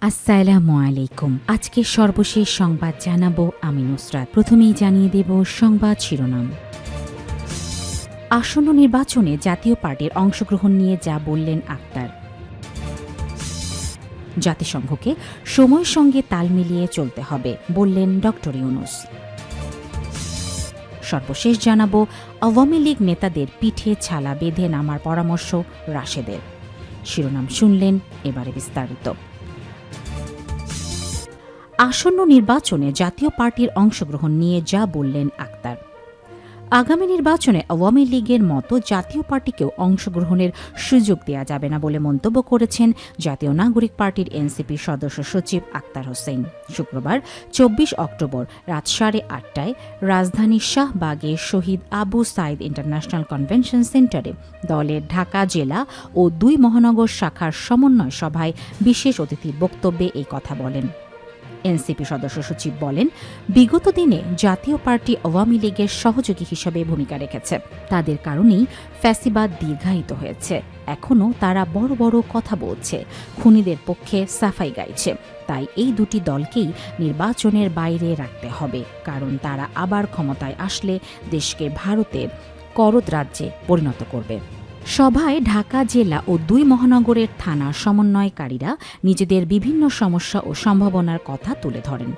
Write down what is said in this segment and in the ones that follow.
আসসালামু আলাইকুম। আজকে সর্বশেষ সংবাদ জানাব আমি নুসরাত। প্রথমেই জানিয়ে দেব সংবাদ শিরোনাম। আসন্ন নির্বাচনে জাতীয় পার্টির অংশগ্রহণ নিয়ে যা বললেন আক্তার। জাতিসংঘকে সময়ের সঙ্গে তাল মিলিয়ে চলতে হবে, বললেন ডক্টর ইউনুস। সর্বশেষ জানাব, আওয়ামী লীগ নেতাদের পিঠে ছালা বেঁধে নামার পরামর্শ রাশেদের। শিরোনাম শুনলেন, এবারে বিস্তারিত। আসন্ন নির্বাচনে জাতীয় পার্টির অংশগ্রহণ নিয়ে যা বললেন আক্তার। আগামী নির্বাচনে আওয়ামী লীগের মতো জাতীয় পার্টিকেও অংশগ্রহণের সুযোগ দেওয়া যাবে না বলে মন্তব্য করেছেন জাতীয় নাগরিক পার্টির এনসিপি সদস্য সচিব আক্তার হোসেন। শুক্রবার, চব্বিশ অক্টোবর রাত সাড়ে আটটায় রাজধানীর শাহবাগে শহীদ আবু সাইদ ইন্টারন্যাশনাল কনভেনশন সেন্টারে দলের ঢাকা জেলা ও দুই মহানগর শাখার সমন্বয় সভায় বিশেষ অতিথির বক্তব্যে এই কথা বলেন। এনসিপি সদস্য সচিব বলেন, বিগত দিনে জাতীয় পার্টি আওয়ামী লীগের সহযোগী হিসেবে ভূমিকা রেখেছে। তাদের কারণেই ফ্যাসিবাদ দীর্ঘায়িত হয়েছে। এখনও তারা বড় বড় কথা বলছে। খুনিদের পক্ষে সাফাই গাইছে। তাই এই দুটি দলকেই নির্বাচনের বাইরে রাখতে হবে। কারণ তারা আবার ক্ষমতায় আসলে দেশকে ভারতের করদ রাজ্যে পরিণত করবে। সভায় ঢাকা জেলা ও দুই মহানগরের থানা সমন্বয়কারীরা নিজেদের বিভিন্ন সমস্যা ও সম্ভাবনার কথা তুলে ধরেন।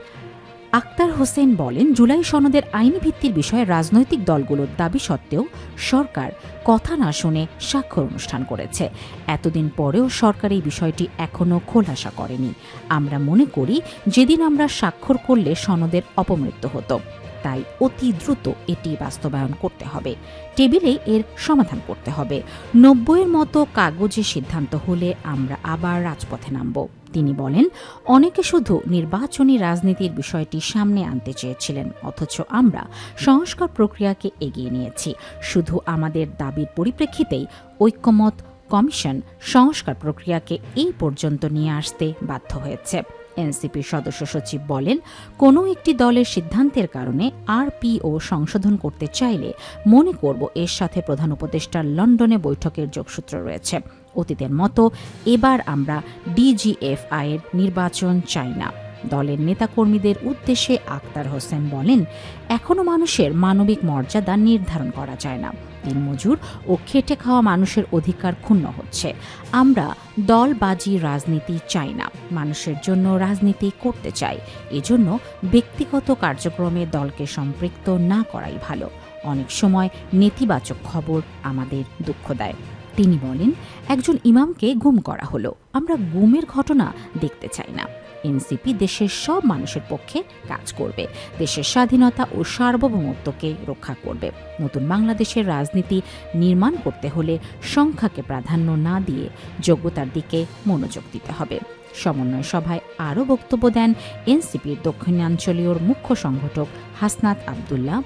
আক্তার হোসেন বলেন, জুলাই সনদের আইনি ভিত্তির বিষয়ে রাজনৈতিক দলগুলোর দাবি সত্ত্বেও সরকার কথা না শুনে স্বাক্ষর অনুষ্ঠান করেছে। এতদিন পরেও সরকার এই বিষয়টি এখনও খোলাসা করেনি। আমরা মনে করি, যেদিন আমরা স্বাক্ষর করলে সনদের অপমৃত্যু হতো। তাই অতি দ্রুত এটি বাস্তবায়ন করতে হবে। টেবিলে এর সমাধান করতে হবে। নব্বইয়ের মতো কাগজে সিদ্ধান্ত হলে আমরা আবার রাজপথে নামব। তিনি বলেন, অনেকে শুধু নির্বাচনী রাজনীতির বিষয়টি সামনে আনতে চেয়েছিলেন, অথচ আমরা সংস্কার প্রক্রিয়াকে এগিয়ে নিয়েছি। শুধু আমাদের দাবির পরিপ্রেক্ষিতেই ঐক্যমত কমিশন সংস্কার প্রক্রিয়াকে এই পর্যন্ত নিয়ে আসতে বাধ্য হয়েছে। এনসিপির সদস্য সচিব বলেন, কোনো একটি দলের সিদ্ধান্তের কারণে আরপিও সংশোধন করতে চাইলে মনে করব এর সাথে প্রধান উপদেষ্টার লন্ডনে বৈঠকের যোগসূত্র রয়েছে। অতীতের মতো এবার আমরা ডিজিএফআই এর নির্বাচন চাই না। দলের নেতাকর্মীদের উদ্দেশ্যে আক্তার হোসেন বলেন এখনও মানুষের মানবিক মর্যাদা নির্ধারণ করা যায় না। দিনমজুর ও খেটে খাওয়া মানুষের অধিকার ক্ষুণ্ণ হচ্ছে। আমরা দলবাজি রাজনীতি চাই না। মানুষের জন্য রাজনীতি করতে চাই। এজন্য ব্যক্তিগত কার্যক্রমে দলকে সম্পৃক্ত না করাই ভালো। অনেক সময় নেতিবাচক খবর আমাদের দুঃখ দেয়। তিনি বলেন, একজন ইমামকে গুম করা হলো। আমরা গুমের ঘটনা দেখতে চাই না। এনসিপি দেশের সব মানুষের পক্ষে কাজ করবে। দেশের স্বাধীনতা ও সার্বভৌমত্বকে রক্ষা করবে। নতুন বাংলাদেশের রাজনীতি নির্মাণ করতে হলে সংখ্যাকে প্রাধান্য না দিয়ে যোগ্যতার দিকে মনোযোগ দিতে হবে। সমন্বয় সভায় আরও বক্তব্য দেন এনসিপির দক্ষিণাঞ্চলীয় মুখ্য সংগঠক হাসনাত আবদুল্লাহ।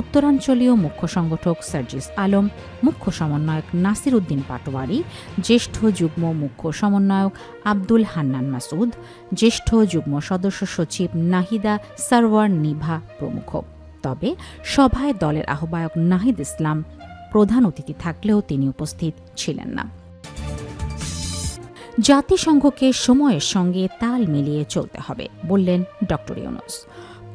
উত্তরাঞ্চলীয় মুখ্য সংগঠক সার্জিস আলম, মুখ্য সমন্বয়ক নাসির উদ্দিন পাটোয়ারি, জ্যেষ্ঠ যুগ্ম মুখ্য সমন্বয়ক আব্দুল হান্নান মাসুদ জ্যেষ্ঠ যুগ্ম সদস্য সচিব নাহিদা সারওয়ার নিভা প্রমুখ। তবে সভায় দলের আহ্বায়ক নাহিদ ইসলাম প্রধান অতিথি থাকলেও তিনি উপস্থিত ছিলেন না। জাতিসংঘকে সময়ের সঙ্গে তাল মিলিয়ে চলতে হবে, বললেন ডক্টর ইউনুস।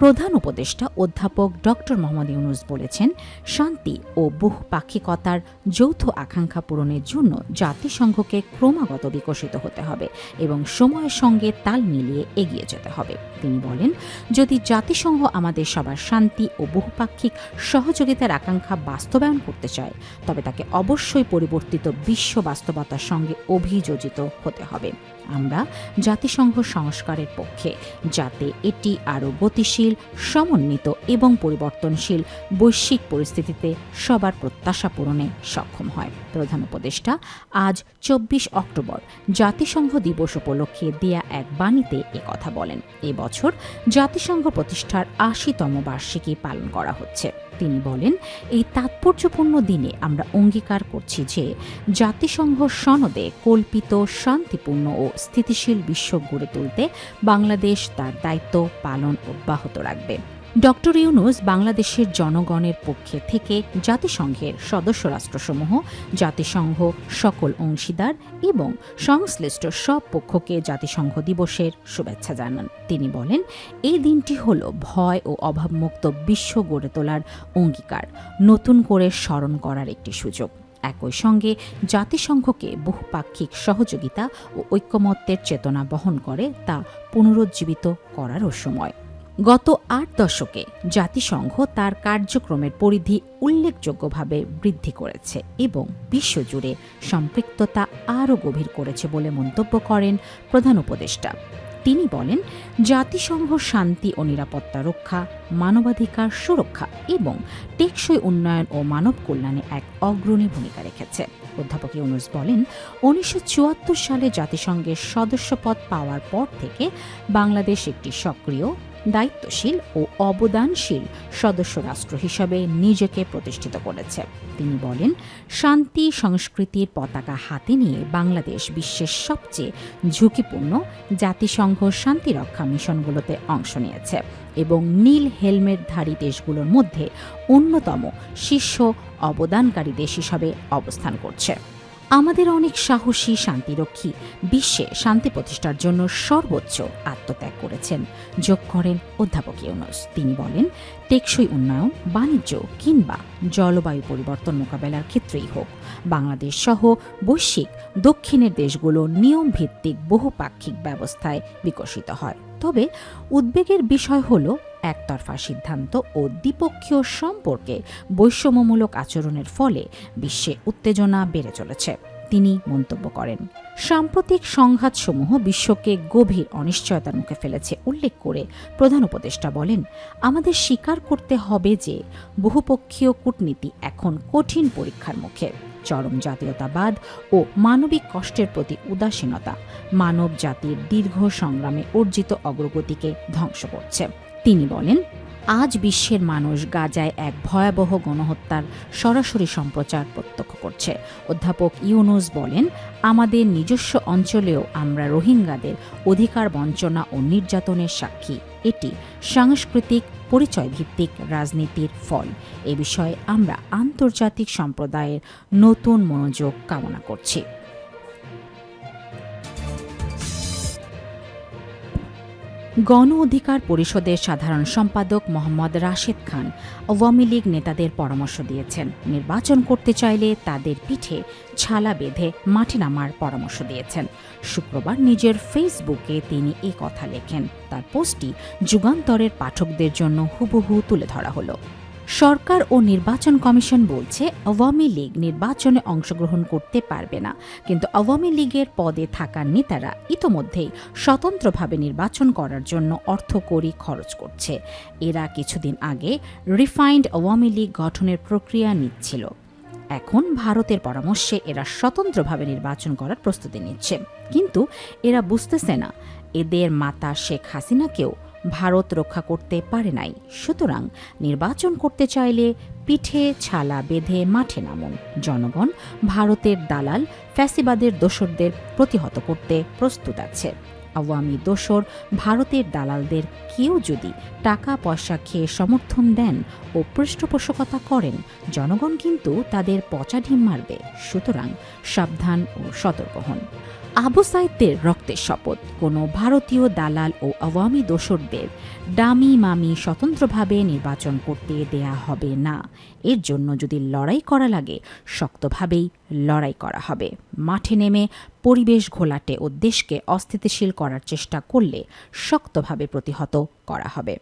প্রধান উপদেষ্টা অধ্যাপক ডক্টর মোহাম্মদ ইউনুস বলেছেন, শান্তি ও বহুপাক্ষিকতার যৌথ আকাঙ্ক্ষা পূরণের জন্য জাতিসংঘকে ক্রমাগত বিকশিত হতে হবে এবং সময়ের সঙ্গে তাল মিলিয়ে এগিয়ে যেতে হবে। তিনি বলেন, যদি জাতিসংঘ আমাদের সবার শান্তি ও বহুপাক্ষিক সহযোগিতার আকাঙ্ক্ষা বাস্তবায়ন করতে চায়, তবে তাকে অবশ্যই পরিবর্তিত বিশ্ব বাস্তবতার সঙ্গে অভিযোজিত হতে হবে। আমরা জাতিসংঘ সংস্কারের পক্ষে, যাতে এটি আরও গতিশীল, সমন্বিত এবং পরিবর্তনশীল বৈশ্বিক পরিস্থিতিতে সবার প্রত্যাশা পূরণে সক্ষম হয়। প্রধান উপদেষ্টা, আজ চব্বিশ অক্টোবর জাতিসংঘ দিবস উপলক্ষে দেয়া এক বাণীতে কথা বলেন। এবছর জাতিসংঘ প্রতিষ্ঠার আশিতম বার্ষিকী পালন করা হচ্ছে। তিনি বলেন, এই তাৎপর্যপূর্ণ দিনে আমরা অঙ্গীকার করছি যে, জাতিসংঘ সনদে কল্পিত, শান্তিপূর্ণ ও স্থিতিশীল বিশ্ব গড়ে তুলতে বাংলাদেশ তার দায়িত্ব পালন অব্যাহত রাখবে। ডক্টর ইউনুস বাংলাদেশের জনগণের পক্ষে থেকে জাতিসংঘের সদস্য রাষ্ট্রসমূহ, জাতিসংঘ সকল অংশীদার এবং সংশ্লিষ্ট সব পক্ষকে জাতিসংঘ দিবসের শুভেচ্ছা জানান। তিনি বলেন, এই দিনটি হল ভয় ও অভাবমুক্ত বিশ্ব গড়ে তোলার অঙ্গীকার, নতুন করে স্মরণ করার একটি সুযোগ। একই সঙ্গে জাতিসংঘকে বহুপাক্ষিক সহযোগিতা ও ঐক্যমত্যের চেতনা বহন করে তা পুনরুজ্জীবিত করারও সময়। গত আট দশকে জাতিসংঘ তার কার্যক্রমের পরিধি উল্লেখযোগ্যভাবে বৃদ্ধি করেছে এবং বিশ্বজুড়ে সম্পৃক্ততা আরও গভীর করেছে বলে মন্তব্য করেন প্রধান উপদেষ্টা। তিনি বলেন, জাতিসংঘ শান্তি ও নিরাপত্তা রক্ষা, মানবাধিকার সুরক্ষা এবং টেকসই উন্নয়ন ও মানব কল্যাণে এক অগ্রণী ভূমিকা রেখেছে। অধ্যাপক ইউনুস বলেন, উনিশশো চুয়াত্তর সালে জাতিসংঘের সদস্যপদ পাওয়ার পর থেকে বাংলাদেশ একটি সক্রিয় দায়িত্বশীল ও অবদানশীল সদস্য রাষ্ট্র হিসাবে নিজেকে প্রতিষ্ঠিত করেছে। তিনি বলেন, শান্তি সংস্কৃতির পতাকা হাতে নিয়ে বাংলাদেশ বিশ্বের সবচেয়ে ঝুঁকিপূর্ণ জাতিসংঘ শান্তিরক্ষা মিশনগুলোতে অংশ নিয়েছে এবং নীল হেলমেটধারী দেশগুলোর মধ্যে অন্যতম শীর্ষ অবদানকারী দেশ হিসাবে অবস্থান করছে। আমাদের অনেক সাহসী, শান্তিরক্ষী, বিশ্বে শান্তি প্রতিষ্ঠার জন্য সর্বোচ্চ আত্মত্যাগ করেছেন। যোগ করেন অধ্যাপক ইউনুস। তিনি বলেন, টেকসই উন্নয়ন, বাণিজ্য কিংবা জলবায়ু পরিবর্তন মোকাবেলার ক্ষেত্রেই হোক, বাংলাদেশ সহ বৈশ্বিক দক্ষিণের দেশগুলো নিয়মভিত্তিক বহুপাক্ষিক ব্যবস্থায় বিকশিত হয়। তবে উদ্বেগের বিষয় হল একতরফা সিদ্ধান্ত ও দ্বিপক্ষীয় সম্পর্কে বৈষম্যমূলক আচরণের ফলে বিশ্বে উত্তেজনা বেড়ে চলেছে, তিনি মন্তব্য করেন। সাম্প্রতিক সংঘাতসমূহ বিশ্বকে গভীর অনিশ্চয়তার মুখে ফেলেছে, উল্লেখ করে প্রধান উপদেষ্টা বলেন, আমাদের স্বীকার করতে হবে যে বহুপক্ষীয় কূটনীতি এখন কঠিন পরীক্ষার মুখে। চরম জাতীয়তাবাদ ও মানবিক কষ্টের প্রতি উদাসীনতা মানব জাতির দীর্ঘ সংগ্রামে অর্জিত অগ্রগতিকে ধ্বংস করছে। তিনি বলেন আজ বিশ্বের মানুষ গাজায় এক ভয়াবহ গণহত্যার সরাসরি সম্প্রচার প্রত্যক্ষ করছে। অধ্যাপক ইউনুস বলেন, আমাদের নিজস্ব অঞ্চলেও আমরা রোহিঙ্গাদের অধিকার বঞ্চনা ও নির্যাতনের সাক্ষী। এটি সাংস্কৃতিক পরিচয় ভিত্তিক রাজনীতির ফল। এ বিষয়ে আমরা আন্তর্জাতিক সম্প্রদায়ের নতুন মনোযোগ কামনা করছি। গণ অধিকার পরিষদের সাধারণ সম্পাদক মোহাম্মদ রাশেদ খান আওয়ামী লীগ নেতাদের পরামর্শ দিয়েছেন। নির্বাচন করতে চাইলে তাদের পিঠে ছালা বেঁধে মাঠে নামার পরামর্শ দিয়েছেন। শুক্রবার নিজের ফেসবুকে তিনি এ কথা লেখেন। তার পোস্টটি যুগান্তরের পাঠকদের জন্য হুবহু তুলে ধরা হলো। সরকার ও নির্বাচন কমিশন বলছে আওয়ামী লীগ নির্বাচনে অংশগ্রহণ করতে পারবে না। কিন্তু আওয়ামী লীগের পদে থাকা নেতারা ইতোমধ্যেই স্বতন্ত্রভাবে নির্বাচন করার জন্য অর্থকড়ি খরচ করছে। এরা কিছুদিন আগে রিফাইন্ড আওয়ামী লীগ গঠনের প্রক্রিয়া নিচ্ছিল। এখন ভারতের পরামর্শে এরা স্বতন্ত্রভাবে নির্বাচন করার প্রস্তুতি নিচ্ছে। কিন্তু এরা বুঝতেছে না, এদের মাতা শেখ হাসিনাকেও ভারত রক্ষা করতে পারে নাই। সুতরাং নির্বাচন করতে চাইলে পিঠে, ছালা বেঁধে মাঠে নামুন। জনগণ ভারতের দালাল, ফ্যাসিবাদের দোসরদের প্রতিহত করতে প্রস্তুত আছে। আওয়ামী দোসর ভারতের দালালদের কেউ যদি টাকা পয়সা খেয়ে সমর্থন দেন ও পৃষ্ঠপোষকতা করেন, জনগণ কিন্তু তাদের পচা ঢিম মারবে। সুতরাং সাবধান ও সতর্ক হন। আবু সাইদের রক্তের শপথ। কোনো ভারতীয় দালাল ও আওয়ামী দোসরদের ডামি মামি স্বতন্ত্রভাবে নির্বাচন করতে দেয়া হবে না। এর জন্য যদি লড়াই করা লাগে, শক্তভাবেই লড়াই করা হবে। মাঠে নেমে পরিবেশ ঘোলাটে ও দেশকে অস্থিতিশীল করার চেষ্টা করলে শক্তভাবে প্রতিহত করা হবে।